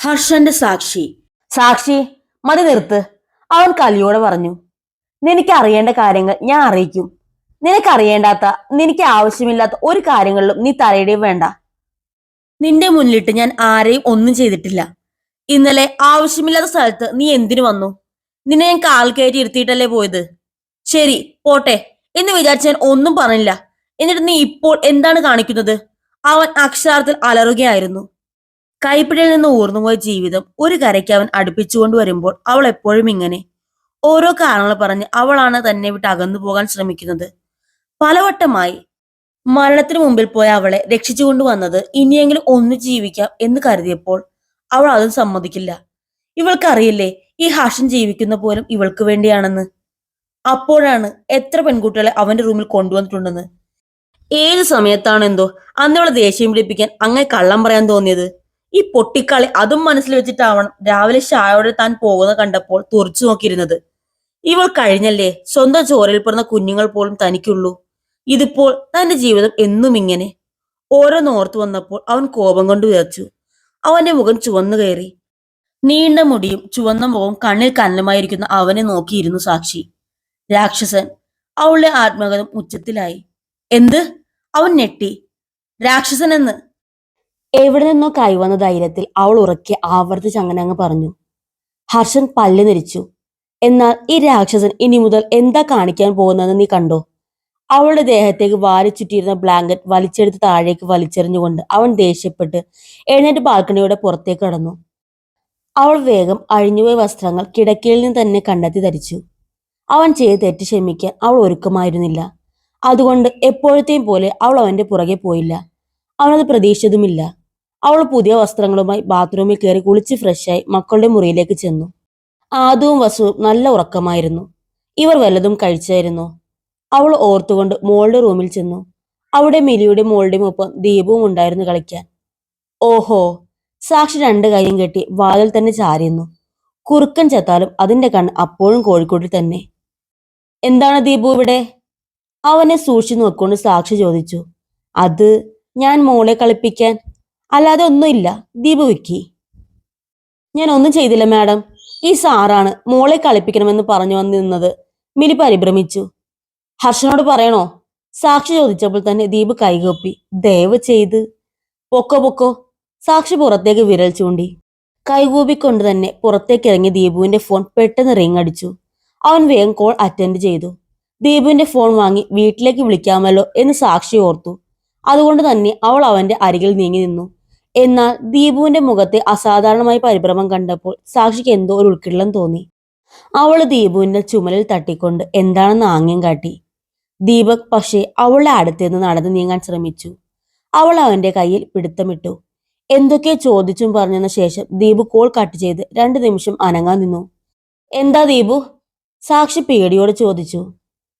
ഹർഷന്റെ സാക്ഷി. സാക്ഷി മതി നിർത്ത്. അവൻ കലിയോടെ പറഞ്ഞു നിനക്ക് അറിയേണ്ട കാര്യങ്ങൾ ഞാൻ അറിയിക്കും. നിനക്ക് അറിയേണ്ടാത്ത നിനക്ക് ആവശ്യമില്ലാത്ത ഒരു കാര്യങ്ങളിലും നീ തലയിടുകയും വേണ്ട. നിന്റെ മുന്നിലിട്ട് ഞാൻ ആരെയും ഒന്നും ചെയ്തിട്ടില്ല. ഇന്നലെ ആവശ്യമില്ലാത്ത സ്ഥലത്ത് നീ എന്തിനു വന്നു? നിന്നെ ഞാൻ കാൽ കയറ്റി ഇരുത്തിയിട്ടല്ലേ പോയത്? ശരി പോട്ടെ. എന്ന് വിചാരിച്ച് ഞാൻ ഒന്നും പറഞ്ഞില്ല. എന്നിട്ട് നീ ഇപ്പോൾ എന്താണ് കാണിക്കുന്നത്? അവൻ അക്ഷരാർത്ഥത്തിൽ അലറുകയായിരുന്നു. കൈപ്പിടിയിൽ നിന്ന് ഊർന്നുപോയ ജീവിതം ഒരു കരയ്ക്ക് അവൻ അടുപ്പിച്ചുകൊണ്ട് വരുമ്പോൾ അവൾ എപ്പോഴും ഇങ്ങനെ. ഓരോ കാരണങ്ങൾ പറഞ്ഞ് അവളാണ് തന്നെ വിട്ട് അകന്നു പോകാൻ ശ്രമിക്കുന്നത്. പലവട്ടമായി മരണത്തിന് മുമ്പിൽ പോയ അവളെ രക്ഷിച്ചുകൊണ്ട് വന്നത് ഇനിയെങ്കിലും ഒന്ന് ജീവിക്കാം എന്ന് കരുതിയപ്പോൾ അവൾ അതും സമ്മതിക്കില്ല. ഇവൾക്കറിയില്ലേ ഈ ഹാഷൻ ജീവിക്കുന്ന പോലും ഇവൾക്ക് വേണ്ടിയാണെന്ന്? അപ്പോഴാണ് എത്ര പെൺകുട്ടികളെ അവന്റെ റൂമിൽ കൊണ്ടുവന്നിട്ടുണ്ടെന്ന്? ഏത് സമയത്താണെന്തോ അന്നവളെ ദേഷ്യം പിടിപ്പിക്കാൻ അങ്ങനെ കള്ളം പറയാൻ തോന്നിയത്. ഈ പൊട്ടിക്കളി അതും മനസ്സിൽ വെച്ചിട്ടാവണം രാവിലെ ഷായോടെ താൻ പോകുന്ന കണ്ടപ്പോൾ തുറച്ചു നോക്കിയിരുന്നത്. ഇവൾ കഴിഞ്ഞല്ലേ? സ്വന്തം ചോരയിൽ പിറന്ന കുഞ്ഞുങ്ങൾ പോലും തനിക്കുള്ളൂ. ഇതിപ്പോൾ തന്റെ ജീവിതം എന്നും ഇങ്ങനെ. ഓരോന്നോർത്തു വന്നപ്പോൾ അവൻ കോപം കൊണ്ട് വിറച്ചു അവന്റെ മുഖം ചുവന്നു കയറി. നീണ്ട മുടിയും ചുവന്ന മുഖവും കണ്ണിൽ കന്നമായിരിക്കുന്ന അവനെ നോക്കിയിരുന്നു സാക്ഷി. രാക്ഷസൻ അവളുടെ ആത്മകഥം ഉച്ചത്തിലായി. എന്ത്? അവൻ ഞെട്ടി. രാക്ഷസൻ എന്ന് എവിടെ നിന്നോ കൈവന്ന ധൈര്യത്തിൽ അവൾ ഉറക്കെ ആവർത്തിച്ച് അങ്ങനെ അങ്ങ് പറഞ്ഞു. ഹർഷൻ പല്ല് നിരിച്ചു. എന്നാൽ ഈ രാക്ഷസൻ ഇനി മുതൽ എന്താ കാണിക്കാൻ പോകുന്നതെന്ന് നീ കണ്ടോ? അവളുടെ ദേഹത്തേക്ക് വാരി ചുറ്റിയിരുന്ന ബ്ലാങ്കറ്റ് വലിച്ചെടുത്ത് താഴേക്ക് വലിച്ചെറിഞ്ഞുകൊണ്ട് അവൻ ദേഷ്യപ്പെട്ട് എഴുന്നേറ്റ് ബാൽക്കണിയുടെ പുറത്തേക്ക് കടന്നു. അവൾ വേഗം അഴിഞ്ഞുപോയ വസ്ത്രങ്ങൾ കിടക്കയിൽ നിന്ന് തന്നെ കണ്ടെത്തി ധരിച്ചു. അവൻ ചെയ്ത് തെറ്റ് ക്ഷമിക്കാൻ അവൾ ഒരുക്കമായിരുന്നില്ല. അതുകൊണ്ട് എപ്പോഴത്തെയും പോലെ അവൾ അവന്റെ പുറകെ പോയില്ല. അവനത് പ്രതീക്ഷിച്ചതുമില്ല. അവൾ പുതിയ വസ്ത്രങ്ങളുമായി ബാത്റൂമിൽ കയറി കുളിച്ച് ഫ്രഷായി മക്കളുടെ മുറിയിലേക്ക് ചെന്നു. ആദവും വസുവും നല്ല ഉറക്കമായിരുന്നു. ഇവർ വല്ലതും കഴിച്ചായിരുന്നു? അവൾ ഓർത്തുകൊണ്ട് മോളുടെ റൂമിൽ ചെന്നു. അവിടെ മിലിയുടെ മോളുടെയും ഒപ്പം ദീപവും ഉണ്ടായിരുന്നു കളിക്കാൻ. ഓഹോ സാക്ഷി രണ്ട് കൈയും കെട്ടി വാതിൽ തന്നെ ചാരിയുന്നു. കുറുക്കൻ ചത്താലും അതിന്റെ കണ്ണ് അപ്പോഴും കോഴിക്കോട്ടിൽ തന്നെ. എന്താണ് ദീപു ഇവിടെ? അവനെ സൂക്ഷിച്ചു നോക്കൊണ്ട് സാക്ഷി ചോദിച്ചു. അത് ഞാൻ മോളെ കളിപ്പിക്കാൻ അല്ലാതെ ഒന്നുമില്ല. ദീപു വിക്കി. ഞാൻ ഒന്നും ചെയ്തില്ല മാഡം. ഈ സാറാണ് മോളെ കളിപ്പിക്കണമെന്ന് പറഞ്ഞു വന്നു നിന്നത് മിലി പരിഭ്രമിച്ചു. ഹർഷനോട് പറയണോ? സാക്ഷി ചോദിച്ചപ്പോൾ തന്നെ ദീപ് കൈകൊപ്പി. ദയവ് ചെയ്ത്. പൊക്കോ പൊക്കോ. സാക്ഷി പുറത്തേക്ക് വിരൽ ചൂണ്ടി. കൈകൂപിക്കൊണ്ട് തന്നെ പുറത്തേക്ക് ഇറങ്ങിയ ദീപുവിന്റെ ഫോൺ പെട്ടെന്ന് റിങ് അടിച്ചു. അവൻ വേഗം കോൾ അറ്റൻഡ് ചെയ്തു. ദീപുവിന്റെ ഫോൺ വാങ്ങി വീട്ടിലേക്ക് വിളിക്കാമല്ലോ എന്ന് സാക്ഷി ഓർത്തു. അതുകൊണ്ട് തന്നെ അവൾ അവന്റെ അരികിൽ നീങ്ങി നിന്നു. എന്നാൽ ദീപുവിന്റെ മുഖത്തെ അസാധാരണമായ പരിഭ്രമം കണ്ടപ്പോൾ സാക്ഷിക്ക് എന്തോ ഒരു ഉൾക്കിള്ളം തോന്നി. അവൾ ദീപുവിന്റെ ചുമലിൽ തട്ടിക്കൊണ്ട് എന്താണെന്ന് ആംഗ്യം കാട്ടി. ദീപക് പക്ഷേ അവളുടെ അടുത്തുനിന്ന് നടന്നു നീങ്ങാൻ ശ്രമിച്ചു. അവൾ അവന്റെ കയ്യിൽ പിടുത്തമിട്ടു. എന്തൊക്കെ ചോദിച്ചും പറഞ്ഞതിന് ശേഷം ദീപു കോൾ കട്ട് ചെയ്ത് രണ്ടു നിമിഷം അനങ്ങാൻ നിന്നു. എന്താ ദീപു? സാക്ഷി പേടിയോട് ചോദിച്ചു.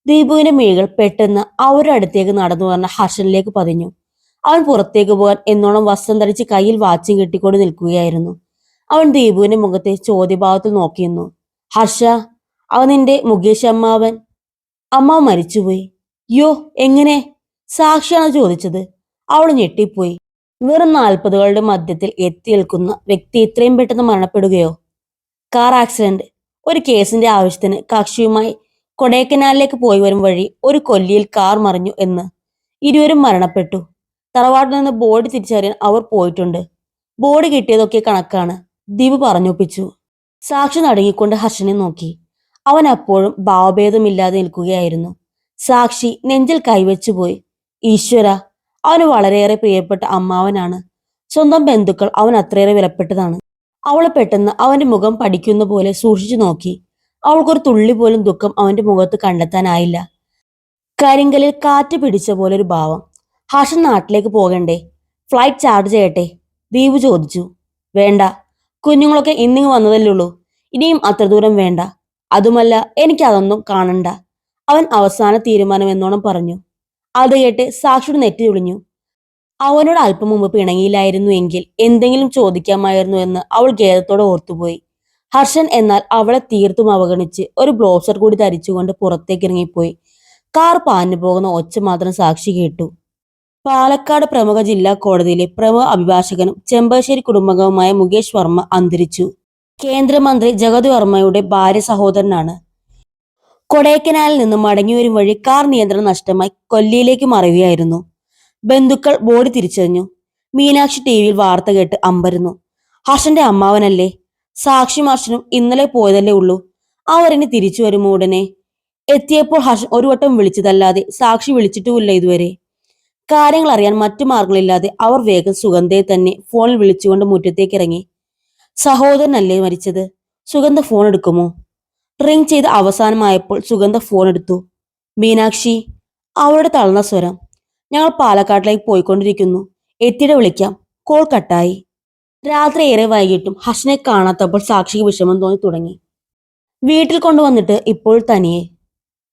ദീപുവിന്റെ മിഴികൾ പെട്ടെന്ന് അവരുടെ അടുത്തേക്ക് നടന്നു പറഞ്ഞ ഹർഷനിലേക്ക് പതിഞ്ഞു. അവൻ പുറത്തേക്ക് പോകാൻ എന്നോണം വസ്ത്രം ധരിച്ച് കയ്യിൽ വാച്ചും കെട്ടിക്കൊണ്ട് നിൽക്കുകയായിരുന്നു. അവൻ ദീപുവിന്റെ മുഖത്തെ ചോദ്യഭാവത്തിൽ നോക്കിയിരുന്നു. ഹർഷ അവൻ നിന്റെ മുകേഷ് അമ്മാവൻ. അമ്മ മരിച്ചുപോയി. യോ എങ്ങനെ? സാക്ഷിയാണ് ചോദിച്ചത്. അവൾ ഞെട്ടിപ്പോയി. വെറും നാൽപ്പതുകളുടെ മധ്യത്തിൽ എത്തി നിൽക്കുന്ന വ്യക്തി ഇത്രയും പെട്ടെന്ന് മരണപ്പെടുകയോ? Car accident. ഒരു കേസിന്റെ ആവശ്യത്തിന് കക്ഷിയുമായി കൊടൈക്കനാലിലേക്ക് പോയി വരും വഴി ഒരു കൊല്ലിയിൽ കാർ മറിഞ്ഞു എന്ന് ഇരുവരും മരണപ്പെട്ടു. തറവാട്ടിൽ നിന്ന് ബോഡി തിരിച്ചറിയാൻ അവർ പോയിട്ടുണ്ട്. ബോർഡ് കിട്ടിയതൊക്കെ കണക്കാണ്. ദീപ് പറഞ്ഞൊപ്പിച്ചു. സാക്ഷി നടുങ്ങിക്കൊണ്ട് ഹർഷനെ നോക്കി. അവൻ അപ്പോഴും ഭാവഭേദമില്ലാതെ നിൽക്കുകയായിരുന്നു. സാക്ഷി നെഞ്ചിൽ കൈവച്ചു പോയി. ഈശ്വര അവന് വളരെയേറെ പ്രിയപ്പെട്ട അമ്മാവനാണ്. സ്വന്തം ബന്ധുക്കൾ അവൻ അത്രയേറെ വിലപ്പെട്ടതാണ്. അവളെ പെട്ടെന്ന് അവന്റെ മുഖം പഠിക്കുന്ന പോലെ സൂക്ഷിച്ചു നോക്കി. അവൾക്കൊരു തുള്ളി പോലും ദുഃഖം അവന്റെ മുഖത്ത് കണ്ടെത്താനായില്ല. കരിങ്കലിൽ കാറ്റ് പിടിച്ച പോലെ ഒരു ഭാവം. ഹർഷൻ നാട്ടിലേക്ക് പോകണ്ടേ? ഫ്ലൈറ്റ് ചാർജ് ചെയ്യട്ടെ? ദീപു ചോദിച്ചു. വേണ്ട. കുഞ്ഞുങ്ങളൊക്കെ ഇന്നിങ് വന്നതല്ലേ ഉള്ളൂ. ഇനിയും അത്ര ദൂരം വേണ്ട. അതുമല്ല എനിക്ക് അതൊന്നും കാണണ്ട. അവൻ അവസാന തീരുമാനം എന്നോണം പറഞ്ഞു. അത് കേട്ട് സാക്ഷിയുടെ നെറ്റി ഒളിഞ്ഞു അവനോട് അല്പം മുമ്പ് പിണങ്ങിയില്ലായിരുന്നു എങ്കിൽ എന്തെങ്കിലും ചോദിക്കാമായിരുന്നു എന്ന് അവൾ ഖേദത്തോടെ ഓർത്തുപോയി. ഹർഷൻ എന്നാൽ അവളെ തീർത്തും അവഗണിച്ച് ഒരു ബ്ലൗസർ കൂടി ധരിച്ചുകൊണ്ട് പുറത്തേക്ക് ഇറങ്ങിപ്പോയി. കാർ പാഞ്ഞു പോകുന്ന ഒച്ച മാത്രം സാക്ഷി കേട്ടു. പാലക്കാട് പ്രമുഖ ജില്ലാ കോടതിയിലെ പ്രമുഖ അഭിഭാഷകനും ചെമ്പശ്ശേരി കുടുംബാംഗവുമായ മുകേഷ് വർമ്മ അന്തരിച്ചു. കേന്ദ്രമന്ത്രി ജഗത് വർമ്മയുടെ ഭാര്യ സഹോദരനാണ്. കൊടൈക്കനാലിൽ നിന്ന് മടങ്ങിവരും വഴി കാർ നിയന്ത്രണം നഷ്ടമായി കൊല്ലിയിലേക്ക് മറയുകയായിരുന്നു. ബന്ധുക്കൾ ബോഡി തിരിച്ചറിഞ്ഞു. മീനാക്ഷി ടി വിയിൽ വാർത്ത കേട്ട് അമ്പരുന്നു. ഹർഷന്റെ അമ്മാവനല്ലേ? സാക്ഷി മാഷനും ഇന്നലെ പോയതല്ലേ ഉള്ളൂ. അവരിനി തിരിച്ചു വരുമോ ഉടനെ? എത്തിയപ്പോൾ ഹർഷൻ ഒരു വട്ടം വിളിച്ചതല്ലാതെ സാക്ഷി വിളിച്ചിട്ടുമില്ല ഇതുവരെ. കാര്യങ്ങൾ അറിയാൻ മറ്റു മാർഗങ്ങളില്ലാതെ അവർ വേഗം സുഗന്ധയെ തന്നെ ഫോണിൽ വിളിച്ചുകൊണ്ട് മുറ്റത്തേക്ക് ഇറങ്ങി സഹോദരനല്ലേ മരിച്ചത്? സുഗന്ധ ഫോൺ എടുക്കുമോ? റിംഗ് ചെയ്ത് അവസാനമായപ്പോൾ സുഗന്ധ ഫോൺ എടുത്തു. മീനാക്ഷി അവളുടെ തളർന്ന സ്വരം. ഞങ്ങൾ പാലക്കാട്ടിലേക്ക് പോയിക്കൊണ്ടിരിക്കുന്നു. എത്തിയുടെ വിളിക്കാം. കോൾ കട്ടായി രാത്രി ഏറെ വൈകിട്ടും ഹർഷനെ കാണാത്തപ്പോൾ സാക്ഷിക്ക് വിഷമം തോന്നി തുടങ്ങി. വീട്ടിൽ കൊണ്ടുവന്നിട്ട് ഇപ്പോൾ തനിയെ.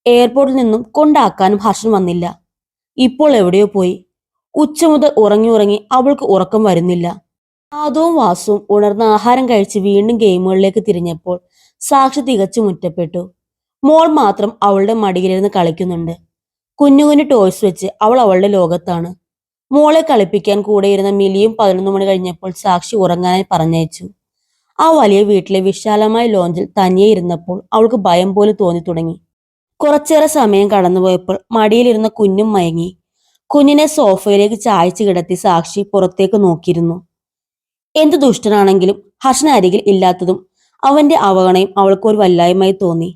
എയർപോർട്ടിൽ നിന്നും കൊണ്ടാക്കാനും ഹർഷൻ വന്നില്ല. ഇപ്പോൾ എവിടെയോ പോയി. ഉച്ച മുതൽ ഉറങ്ങി ഉറങ്ങി അവൾക്ക് ഉറക്കം വരുന്നില്ല. ആദവും വാസുവും ഉണർന്ന് ആഹാരം കഴിച്ച് വീണ്ടും ഗെയിമുകളിലേക്ക് തിരിഞ്ഞപ്പോൾ സാക്ഷി തികച്ചു മുറ്റപ്പെട്ടു. മോൾ മാത്രം അവളുടെ മടിയിലിരുന്ന് കളിക്കുന്നുണ്ട്. കുഞ്ഞു കുഞ്ഞു ടോയ്സ് വെച്ച് അവൾ അവളുടെ ലോകത്താണ്. മോളെ കളിപ്പിക്കാൻ കൂടെയിരുന്ന മിലിയും പതിനൊന്ന് മണി കഴിഞ്ഞപ്പോൾ സാക്ഷി ഉറങ്ങാനായി പറഞ്ഞയച്ചു. ആ വലിയ വീട്ടിലെ വിശാലമായ ലോഞ്ചിൽ തനിയെ ഇരുന്നപ്പോൾ അവൾക്ക് ഭയം പോലെ തോന്നി തുടങ്ങി. കുറച്ചേറെ സമയം കടന്നുപോയപ്പോൾ മടിയിലിരുന്ന കുഞ്ഞും മയങ്ങി. കുഞ്ഞിനെ സോഫയിലേക്ക് ചായച്ചു കിടത്തി സാക്ഷി പുറത്തേക്ക് നോക്കിയിരുന്നു. എന്ത് ദുഷ്ടനാണെങ്കിലും ഹർഷന അരികിൽ ഇല്ലാത്തതും അവന്റെ അവഗണയും അവൾക്ക് ഒരു വല്ലായ്മയായി തോന്നി.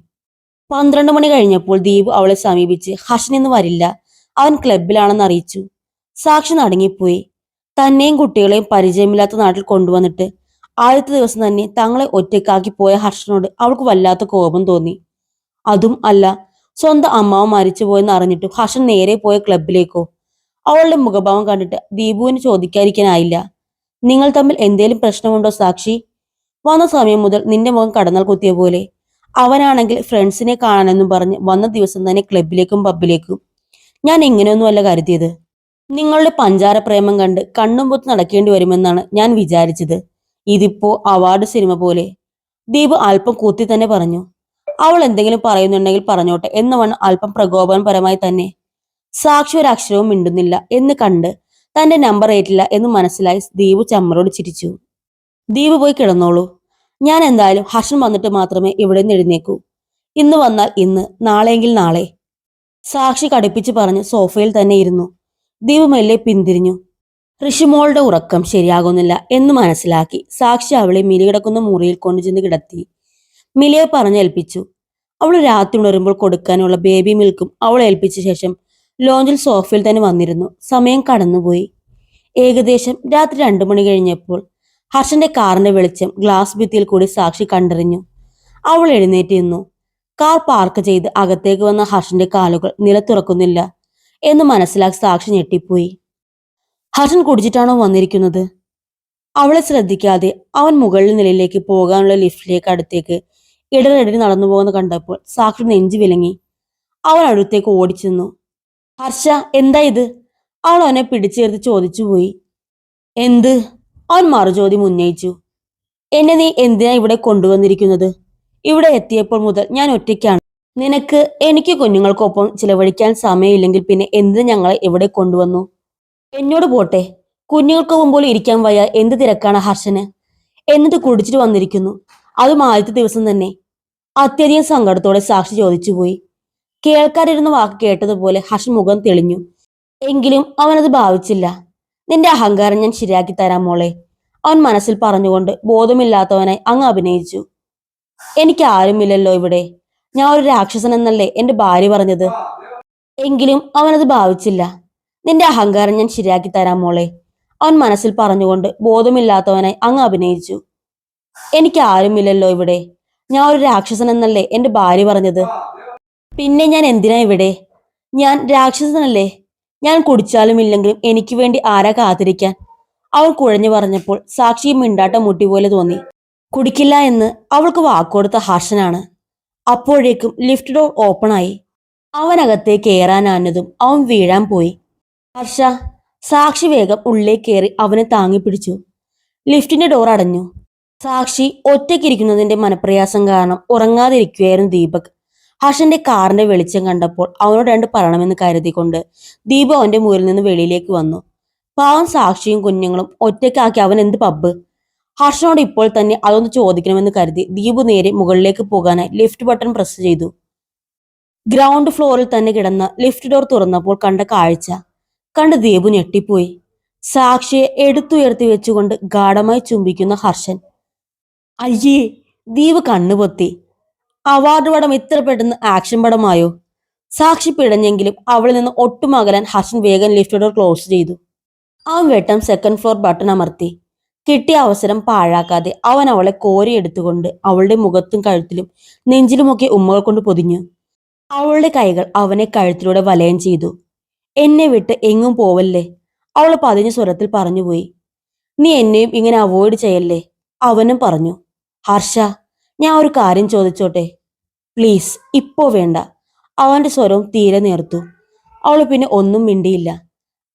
പന്ത്രണ്ട് മണി കഴിഞ്ഞപ്പോൾ ദീപ് അവളെ സമീപിച്ച് ഹർഷൻ ഇന്ന് വരില്ല. അവൻ ക്ലബിലാണെന്ന് അറിയിച്ചു. സാക്ഷി നടങ്ങിപ്പോയി. തന്നെയും കുട്ടികളെയും പരിചയമില്ലാത്ത നാട്ടിൽ കൊണ്ടുവന്നിട്ട് ആദ്യത്തെ ദിവസം തന്നെ തങ്ങളെ ഒറ്റക്കാക്കി പോയ ഹർഷനോട് അവൾക്ക് വല്ലാത്ത കോപം തോന്നി. അതും അല്ല സ്വന്തം അമ്മാവ് മരിച്ചുപോയെന്ന് അറിഞ്ഞിട്ട് ഹർഷൻ നേരെ പോയ ക്ലബിലേക്കോ അവളുടെ മുഖഭാവം കണ്ടിട്ട് ദീപുവിന് ചോദിക്കാതിരിക്കാനായില്ല. നിങ്ങൾ തമ്മിൽ എന്തേലും പ്രശ്നമുണ്ടോ സാക്ഷി? വന്ന സമയം മുതൽ നിന്റെ മുഖം കടന്നാൽ കുത്തിയ പോലെ. അവനാണെങ്കിൽ ഫ്രണ്ട്സിനെ കാണാനെന്നും പറഞ്ഞ് വന്ന ദിവസം തന്നെ ക്ലബിലേക്കും പബ്ബിലേക്കും. ഞാൻ ഇങ്ങനെയൊന്നുമല്ല കരുതിയത്. നിങ്ങളുടെ പഞ്ചാര പ്രേമം കണ്ട് കണ്ണും പൊത്ത് നടക്കേണ്ടി വരുമെന്നാണ് ഞാൻ വിചാരിച്ചത്. ഇതിപ്പോ അവാർഡ് സിനിമ പോലെ. ദീപ് അല്പം കൂത്തി തന്നെ പറഞ്ഞു. അവൾ എന്തെങ്കിലും പറയുന്നുണ്ടെങ്കിൽ പറഞ്ഞോട്ടെ എന്ന് വേണം അല്പം പ്രകോപനപരമായി തന്നെ. സാക്ഷി ഒരു അക്ഷരവും മിണ്ടുന്നില്ല എന്ന് കണ്ട് തന്റെ നമ്പർ ഏറ്റില്ല എന്ന് മനസ്സിലായി ദീപ് ചമ്മറോട് ചിരിച്ചു. ദീപ് പോയി കിടന്നോളൂ. ഞാൻ എന്തായാലും ഹർഷൻ വന്നിട്ട് മാത്രമേ ഇവിടെ നിന്ന് എഴുന്നേക്കൂ ഇന്ന് വന്നാൽ ഇന്ന് നാളെയെങ്കിൽ നാളെ. സാക്ഷി കടുപ്പിച്ച് പറഞ്ഞ് സോഫയിൽ തന്നെ ഇരുന്നു. ദീപ് മെല്ലെ പിന്തിരിഞ്ഞു. ഋഷിമോളുടെ ഉറക്കം ശരിയാകുന്നില്ല എന്ന് മനസ്സിലാക്കി സാക്ഷി അവളെ മിലി കിടക്കുന്ന മുറിയിൽ കൊണ്ടുചെന്ന് കിടത്തി. മിലിയെ പറഞ്ഞേൽപ്പിച്ചു. അവൾ രാത്രി ഉണരുമ്പോൾ കൊടുക്കാനുള്ള ബേബി മിൽക്കും അവൾ ഏൽപ്പിച്ച ശേഷം ലോഞ്ചിൽ സോഫയിൽ തന്നെ വന്നിരുന്നു. സമയം കടന്നുപോയി. ഏകദേശം രാത്രി രണ്ടു മണി കഴിഞ്ഞപ്പോൾ ഹർഷന്റെ കാറിന്റെ വെളിച്ചം ഗ്ലാസ് ഭിത്തിയിൽ കൂടി സാക്ഷി കണ്ടറിഞ്ഞു. അവൾ എഴുന്നേറ്റ് നിന്നു. കാർ പാർക്ക് ചെയ്ത് അകത്തേക്ക് വന്ന ഹർഷന്റെ കാലുകൾ നിലത്തുറക്കുന്നില്ല എന്ന് മനസ്സിലാക്കി സാക്ഷി ഞെട്ടിപ്പോയി. ഹർഷൻ കുടിച്ചിട്ടാണോ വന്നിരിക്കുന്നത്? അവളെ ശ്രദ്ധിക്കാതെ അവൻ മുകളിൽ നിലയിലേക്ക് പോകാനുള്ള ലിഫ്റ്റിലേക്ക് അടുത്തേക്ക് ഇടറിടറി നടന്നു പോകുന്ന കണ്ടപ്പോൾ സാക്ഷി നെഞ്ചു വിലങ്ങി. അവൻ അടുത്തേക്ക് ഓടിച്ചെന്നു. ഹർഷ എന്താ ഇത്? അവൾ അവനെ പിടിച്ചേർത്ത് ചോദിച്ചു പോയി. എന്ത്? അവൻ മറുചോദ്യം ഉന്നയിച്ചു. എന്നെ നീ എന്തിനാ ഇവിടെ കൊണ്ടുവന്നിരിക്കുന്നത്? ഇവിടെ എത്തിയപ്പോൾ മുതൽ ഞാൻ ഒറ്റയ്ക്കാണ്. നിനക്ക് എനിക്ക് കുഞ്ഞുങ്ങൾക്കൊപ്പം ചിലവഴിക്കാൻ സമയമില്ലെങ്കിൽ പിന്നെ എന്ത് ഞങ്ങളെ ഇവിടെ കൊണ്ടുവന്നു? എന്നോട് പോട്ടെ. കുഞ്ഞുങ്ങൾക്ക് മുമ്പോൾ ഇരിക്കാൻ വയ്യ. എന്ത് തിരക്കാണ് ഹർഷന്? എന്നിട്ട് കുടിച്ചിട്ട് വന്നിരിക്കുന്നു. അതും ആദ്യത്തെ ദിവസം തന്നെ. അത്യധികം സങ്കടത്തോടെ സാക്ഷി ചോദിച്ചുപോയി. കേൾക്കാതിരുന്ന വാക്ക് കേട്ടതുപോലെ ഹർഷൻ മുഖം തെളിഞ്ഞു. എങ്കിലും അവനത് ഭാവിച്ചില്ല. നിന്റെ അഹങ്കാരം ഞാൻ ശരിയാക്കി തരാം മോളെ. അവൻ മനസ്സിൽ പറഞ്ഞുകൊണ്ട് ബോധമില്ലാത്തവനായി അങ്ങ് അഭിനയിച്ചു. എനിക്ക് ആരുമില്ലല്ലോ ഇവിടെ. ഞാൻ ഒരു രാക്ഷസൻ എന്നല്ലേ എന്റെ ഭാര്യ പറഞ്ഞത്? എങ്കിലും അവനത് ഭാവിച്ചില്ല. നിന്റെ അഹങ്കാരം ഞാൻ ശരിയാക്കി തരാം മോളെ. അവൻ മനസ്സിൽ പറഞ്ഞുകൊണ്ട് ബോധമില്ലാത്തവനായി അങ്ങ് അഭിനയിച്ചു. എനിക്ക് ആരുമില്ലല്ലോ ഇവിടെ. ഞാൻ ഒരു രാക്ഷസൻ എന്നല്ലേ എന്റെ ഭാര്യ പറഞ്ഞത്? പിന്നെ ഞാൻ എന്തിനാ ഇവിടെ? ഞാൻ രാക്ഷസനല്ലേ? ഞാൻ കുടിച്ചാലും ഇല്ലെങ്കിലും എനിക്ക് വേണ്ടി ആരാ കാത്തിരിക്കാൻ? അവൾ കുഴഞ്ഞു പറഞ്ഞപ്പോൾ സാക്ഷിയും മിണ്ടാട്ടം മുട്ടി പോലെ തോന്നി. കുടിക്കില്ല എന്ന് അവൾക്ക് വാക്കുകൊടുത്ത ഹർഷനാണ്. അപ്പോഴേക്കും ലിഫ്റ്റ് ഡോർ ഓപ്പൺ ആയി. അവനകത്തെ കയറാനാഞ്ഞതും അവൻ വീഴാൻ പോയി. ഹർഷ സാക്ഷി വേഗം ഉള്ളിലേക്ക് കയറി അവനെ താങ്ങിപ്പിടിച്ചു ലിഫ്റ്റിന്റെ ഡോർ അടഞ്ഞു. സാക്ഷി ഒറ്റയ്ക്കിരിക്കുന്നതിന്റെ മനപ്രയാസം കാരണം ഉറങ്ങാതിരിക്കുകയായിരുന്നു ദീപക്. ഹർഷന്റെ കാറിന്റെ വെളിച്ചം കണ്ടപ്പോൾ അവനോട് രണ്ട് പറയണമെന്ന് കരുതിക്കൊണ്ട് ദീപ അവന്റെ മുറിയിൽ നിന്ന് വെളിയിലേക്ക് വന്നു. പാവം സാക്ഷിയും കുഞ്ഞുങ്ങളും ഒറ്റയ്ക്കാക്കി അവൻ എന്ത് പബ്ബ്? ഹർഷനോട് ഇപ്പോൾ തന്നെ അതൊന്ന് ചോദിക്കണമെന്ന് കരുതി ദീപു നേരെ മുകളിലേക്ക് പോകാനായി ലിഫ്റ്റ് ബട്ടൺ പ്രസ് ചെയ്തു. ഗ്രൗണ്ട് ഫ്ലോറിൽ തന്നെ കിടന്ന ലിഫ്റ്റ് ഡോർ തുറന്നപ്പോൾ കണ്ട കാഴ്ച. കണ്ട് ദീപു ഞെട്ടിപ്പോയി. സാക്ഷിയെ എടുത്തുയർത്തി വെച്ചുകൊണ്ട് ഗാഢമായി ചുംബിക്കുന്ന ഹർഷൻ. അയ്യേ ദീപ് കണ്ണുപൊത്തി അവാർഡ് പടം ഇത്ര പെട്ടെന്ന് ആക്ഷൻ പടമായോ? സാക്ഷി പിടഞ്ഞെങ്കിലും അവളിൽ നിന്ന് ഒട്ടും അകലാൻ ഹർഷൻ വേഗം ലിഫ്റ്റ് ഡോർ ക്ലോസ് ചെയ്തു. അവൻ വെട്ടം സെക്കൻഡ് ഫ്ലോർ ബട്ടൺ അമർത്തി. കിട്ടിയ അവസരം പാഴാക്കാതെ അവൻ അവളെ കോരിയെടുത്തുകൊണ്ട് അവളുടെ മുഖത്തും കഴുത്തിലും നെഞ്ചിലുമൊക്കെ ഉമ്മകൾ കൊണ്ട് പൊതിഞ്ഞു. അവളുടെ കൈകൾ അവനെ കഴുത്തിലൂടെ വലയം ചെയ്തു. എന്നെ വിട്ട് എങ്ങും പോവല്ലേ? അവൾ പതിഞ്ഞ സ്വരത്തിൽ പറഞ്ഞുപോയി. നീ എന്നെയും ഇങ്ങനെ അവോയ്ഡ് ചെയ്യല്ലേ? അവനും പറഞ്ഞു ഹർഷ ഞാൻ ഒരു കാര്യം ചോദിച്ചോട്ടെ? പ്ലീസ് ഇപ്പോ വേണ്ട. അവന്റെ സ്വരവും തീരെ നേർത്തു. അവൾ പിന്നെ ഒന്നും മിണ്ടിയില്ല.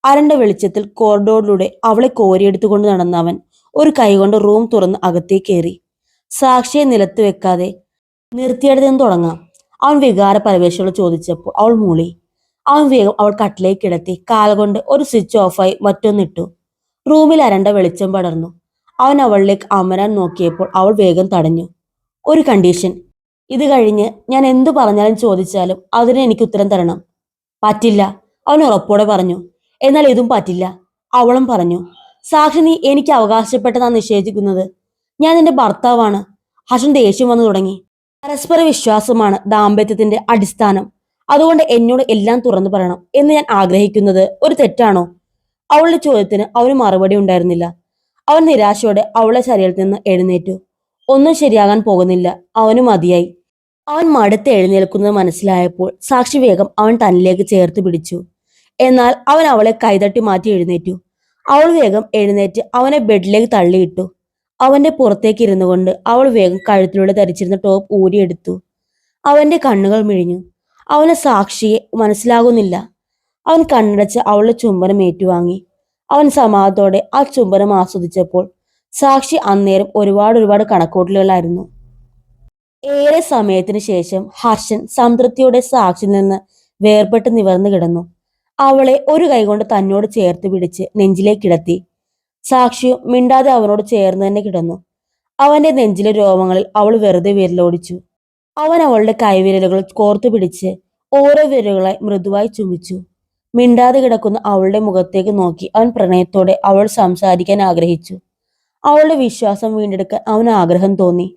അരണ്ട വെളിച്ചത്തിൽ കോറിഡോറിലൂടെ അവളെ കോരിയെടുത്തുകൊണ്ട് നടന്ന അവൻ ഒരു കൈകൊണ്ട് റൂം തുറന്ന് അകത്തേക്ക് കയറി. സാക്ഷിയെ നിലത്ത് വെക്കാതെ നിർത്തിയിടത്ത് തുടങ്ങാം. അവൻ വികാര പരവേശയോട് ചോദിച്ചപ്പോൾ അവൾ മൂളി. അവൻ വേഗം അവൾ കട്ടിലേക്ക് കിടത്തി കാലുകൊണ്ട് ഒരു സ്വിച്ച് ഓഫായി മറ്റൊന്നിട്ടു റൂമിൽ അരണ്ട വെളിച്ചം പടർന്നു. അവൻ അവളിലേക്ക് അമരാൻ നോക്കിയപ്പോൾ അവൾ വേഗം തടഞ്ഞു. ഒരു കണ്ടീഷൻ ഇത് കഴിഞ്ഞ് ഞാൻ എന്തു പറഞ്ഞാലും ചോദിച്ചാലും അതിന് എനിക്ക് ഉത്തരം തരണം. പറ്റില്ല അവൻ ഉറപ്പോടെ പറഞ്ഞു. എന്നാൽ ഇതും പറ്റില്ല അവളും പറഞ്ഞു. സാക്ഷി നീ എനിക്ക് അവകാശപ്പെട്ടതാ നിഷേധിക്കുന്നത്. ഞാൻ നിന്റെ ഭർത്താവാണ്. ഹർഷൻ ദേഷ്യം വന്നു തുടങ്ങി. പരസ്പര വിശ്വാസമാണ് ദാമ്പത്യത്തിന്റെ അടിസ്ഥാനം. അതുകൊണ്ട് എന്നോട് എല്ലാം തുറന്നു പറയണം എന്ന് ഞാൻ ആഗ്രഹിക്കുന്നത് ഒരു തെറ്റാണോ? അവളുടെ ചോദ്യത്തിന് അവന് മറുപടി ഉണ്ടായിരുന്നില്ല. അവൻ നിരാശയോടെ അവളെ ശരീരത്തിൽ നിന്ന് എഴുന്നേറ്റു. ഒന്നും ശരിയാകാൻ പോകുന്നില്ല. അവന് മതിയായി. അവൻ മടുത്ത് എഴുന്നേൽക്കുന്നത് മനസ്സിലായപ്പോൾ സാക്ഷി വേഗം അവൻ തന്നിലേക്ക് ചേർത്ത് പിടിച്ചു. എന്നാൽ അവൻ അവളെ കൈതട്ടി മാറ്റി എഴുന്നേറ്റു. അവൾ വേഗം എഴുന്നേറ്റ് അവനെ ബെഡിലേക്ക് തള്ളിയിട്ടു. അവന്റെ പുറത്തേക്ക് ഇരുന്നു കൊണ്ട് അവൾ വേഗം കഴുത്തിലൂടെ ധരിച്ചിരുന്ന ടോപ്പ് ഊരിയെടുത്തു അവന്റെ കണ്ണുകൾ മിഴിഞ്ഞു. അവന് സാക്ഷിയെ മനസ്സിലാകുന്നില്ല. അവൻ കണ്ണടച്ച് അവളുടെ ചുംബനം ഏറ്റുവാങ്ങി. അവൻ സമാധത്തോടെ ആ ചുംബനം ആസ്വദിച്ചപ്പോൾ സാക്ഷി അന്നേരം ഒരുപാട് ഒരുപാട് കണക്കൂട്ടലുകളായിരുന്നു ഏറെ സമയത്തിന് ശേഷം ഹർഷൻ സംതൃപ്തിയുടെ സാക്ഷിയിൽ നിന്ന് വേർപെട്ട് നിവർന്നു കിടന്നു. അവളെ ഒരു കൈകൊണ്ട് തന്നോട് ചേർത്ത് പിടിച്ച് നെഞ്ചിലേക്ക് കിടത്തി. സാക്ഷിയും മിണ്ടാതെ അവനോട് ചേർന്ന് തന്നെ കിടന്നു. അവന്റെ നെഞ്ചിലെ രോമങ്ങളിൽ അവൾ വെറുതെ വിരലോടിച്ചു. അവൻ അവളുടെ കൈവിരലുകൾ കോർത്തു പിടിച്ച് ഓരോ വിരലുകളായി മൃദുവായി ചുമിച്ചു മിണ്ടാതെ കിടക്കുന്ന അവളുടെ മുഖത്തേക്ക് നോക്കി അവൻ പ്രണയത്തോടെ അവൾ സംസാരിക്കാൻ ആഗ്രഹിച്ചു. അവളുടെ വിശ്വാസം വീണ്ടെടുക്കാൻ അവൻ ആഗ്രഹം തോന്നി.